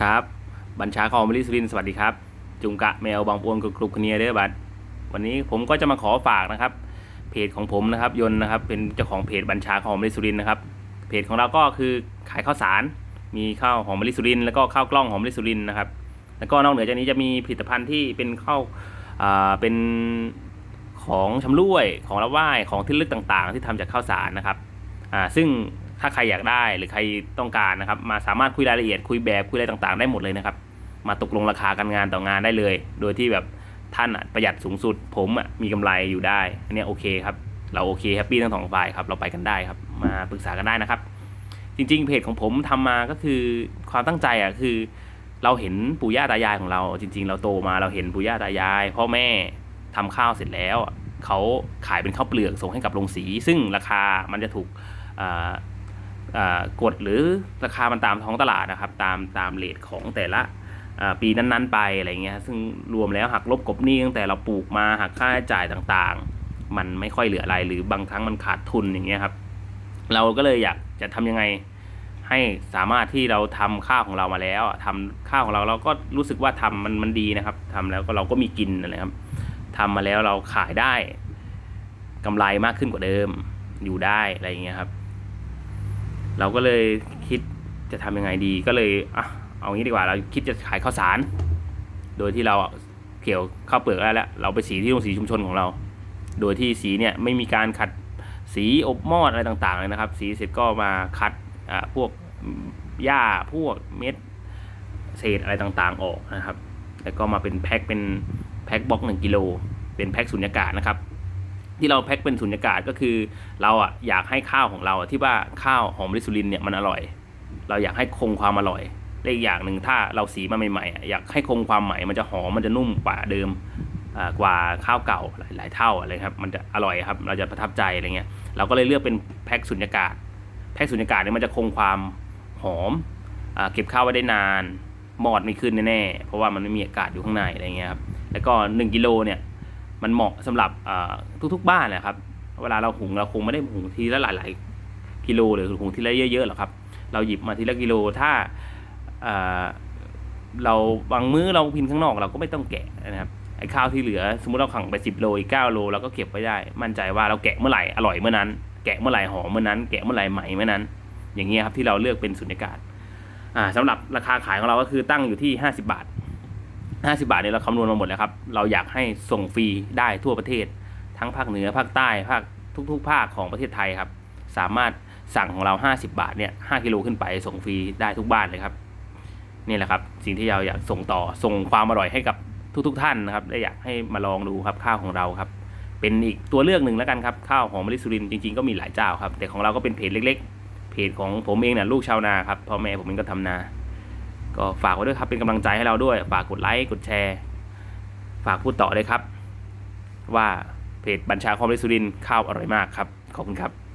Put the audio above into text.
ครับ บัญชาคอมบริสุรินสวัสดีครับ จุงกะแมวบางปวนกับกรุบคเนียเด้อบัดวันนี้ผมก็จะมาขอฝากนะครับ เพจของผมนะครับ ยนต์นะครับ เป็นเจ้าของเพจบัญชาคอมบริสุรินนะครับ เพจของเราก็คือขายข้าวสาร มีข้าวหอมมะลิสุรินแล้วก็ข้าวกล้องหอมมะลิสุรินนะครับ แล้วก็นอกเหนือจากนี้จะมีผลิตภัณฑ์ที่เป็นข้าวอ่าเป็นของชำร่วยของละว่ายของที่ลึกต่างๆ ที่ทำจากข้าวสารนะครับอ่าซึ่ง ถ้าใครอยากได้หรือใครต้องการนะครับมาสามารถคุยรายละเอียดคุยแบบคุยอะไรต่างๆ ได้หมดเลยนะครับ มาตกลงราคาการงานต่องานได้เลย โดยที่แบบท่านประหยัดสูงสุด ผมมีกำไรอยู่ได้ อันนี้โอเคครับ เราโอเคแฮปปี้ทั้งสองฝ่ายครับเราไปกันได้ครับ มาปรึกษากันได้นะครับ จริง ๆ เพจของผมทำมาก็คือความตั้งใจอะคือ เราเห็นปู่ย่าตายายของเรา จริง ๆ เราโตมาเราเห็นปู่ย่าตายาย พ่อแม่ทำข้าวเสร็จแล้วเขาขายเป็นข้าวเปลือกส่งให้กับโรงสี ซึ่งราคามันจะถูกอ่า กฎหรือราคามันตามท้องตลาดนะครับ ตามตามเลทของแต่ละปีนั้นๆไปอะไรเงี้ยซึ่งรวมแล้วหักลบกบหนี้ตั้งแต่เราปลูกมาหักค่าใช้จ่ายต่างๆ มันไม่ค่อยเหลืออะไรหรือบางครั้งมันขาดทุนอย่างเงี้ยครับ เราก็เลยอยากจะทำยังไงให้สามารถที่เราทำข้าวของเรามาแล้วอะทำข้าวของเราเราก็รู้สึกว่าทำมันมันดีนะครับทำแล้วก็เราก็มีกินนะครับทำมาแล้วเราขายได้กำไรมากขึ้นกว่าเดิมอยู่ได้อะไรอย่างเงี้ยครับ เราก็เลยคิดจะทำยังไงดีก็เลยอะเอางี้ดีกว่าเราคิดจะขายข้าวสาร โดยที่เราเกี่ยวข้าวเปลือกได้แล้ว เราไปสีที่โรงสีชุมชนของเรา โดยที่สีเนี่ยไม่มีการขัดสีอบมอดอะไรต่างๆเลยนะครับ สีเสร็จก็มาคัดอ่าพวกหญ้าพวกเม็ดเศษอะไรต่างๆออกนะครับ แล้วก็มาเป็นแพ็คเป็นแพ็คบล็อกหนึ่งกิโลเป็นแพ็คสุญญากาศนะครับ ที่เราแพ็คเป็นสุญญากาศก็คือ เราอะอยากให้ข้าวของเราที่ว่าข้าวหอมลิสุรินเนี่ยมันอร่อย เราอยากให้คงความอร่อยและอีกอย่างหนึ่งถ้าเราสีมาใหม่ๆอยากให้คงความใหม่มันจะหอมมันจะนุ่มกว่าเดิมกว่าข้าวเก่าหลายเท่าอะไรครับมันจะอร่อยครับเราจะประทับใจอะไรเงี้ยเราก็เลยเลือกเป็นแพ็คสุญญากาศแพ็คสุญญากาศเนี่ยมันจะคงความหอมอเก็บข้าวไว้ได้นานหมอดไม่ขึ้นแน่ๆเพราะว่ามันไม่มีอากาศอยู่ข้างในอะไรเงี้ยครับแล้วก็1กิโลเนี่ย มันเหมาะสำหรับทุกๆบ้านแหละครับ เวลาเราหุงเราคงไม่ได้หุงทีละหลายๆกิโลหรือหุงทีละเยอะๆหรอกครับ เราหยิบมาทีละกิโลถ้าเราบางมื้อเราพินข้างนอกเราก็ไม่ต้องแกะนะครับไอ้ข้าวที่เหลือสมมติเราขังไป 10 โลอีก9โลเราก็เก็บไว้ได้ มั่นใจว่าเราแกะเมื่อไหร่อร่อยเมื่อนั้น แกะเมื่อไหร่หอมเมื่อนั้น แกะเมื่อไหร่ใหม่เมื่อนั้น อย่างเงี้ยครับที่เราเลือกเป็นสุญญากาศอ่าสำหรับราคาขายของเราก็คือตั้งอยู่ที่ 50 บาท 50 บาทเนี่ยเราคำนวณมาหมดแล้วครับ เราอยากให้ส่งฟรีได้ทั่วประเทศ ทั้งภาคเหนือภาคใต้ภาคทุก ๆ ภาคของประเทศไทยครับ สามารถสั่งของเรา 50 บาทเนี่ย5กิโลขึ้นไปส่งฟรีได้ทุกบ้านเลยครับนี่แหละครับ สิ่งที่เราอยากส่งต่อส่งความอร่อยให้กับทุก ๆ ท่านนะครับและอยากให้มาลองดูครับข้าวของเราครับเป็นอีกตัวเลือกหนึ่งแล้วกันครับข้าวหอมมะลิสุรินจริงๆก็มีหลายเจ้าครับ แต่ของเราก็เป็นเพจเล็ก ๆ เพจของผมเองเนี่ยลูกชาวนาครับพ่อแม่ผมเองก็ทำนา ก็ฝากไว้ด้วยครับเป็นกำลังใจให้เราด้วย ฝากกดไลค์กดแชร์ ฝากพูดต่อเลยครับ ว่าเพจบัญชาความริสุรินข้าวอร่อยมากครับ ขอบคุณครับ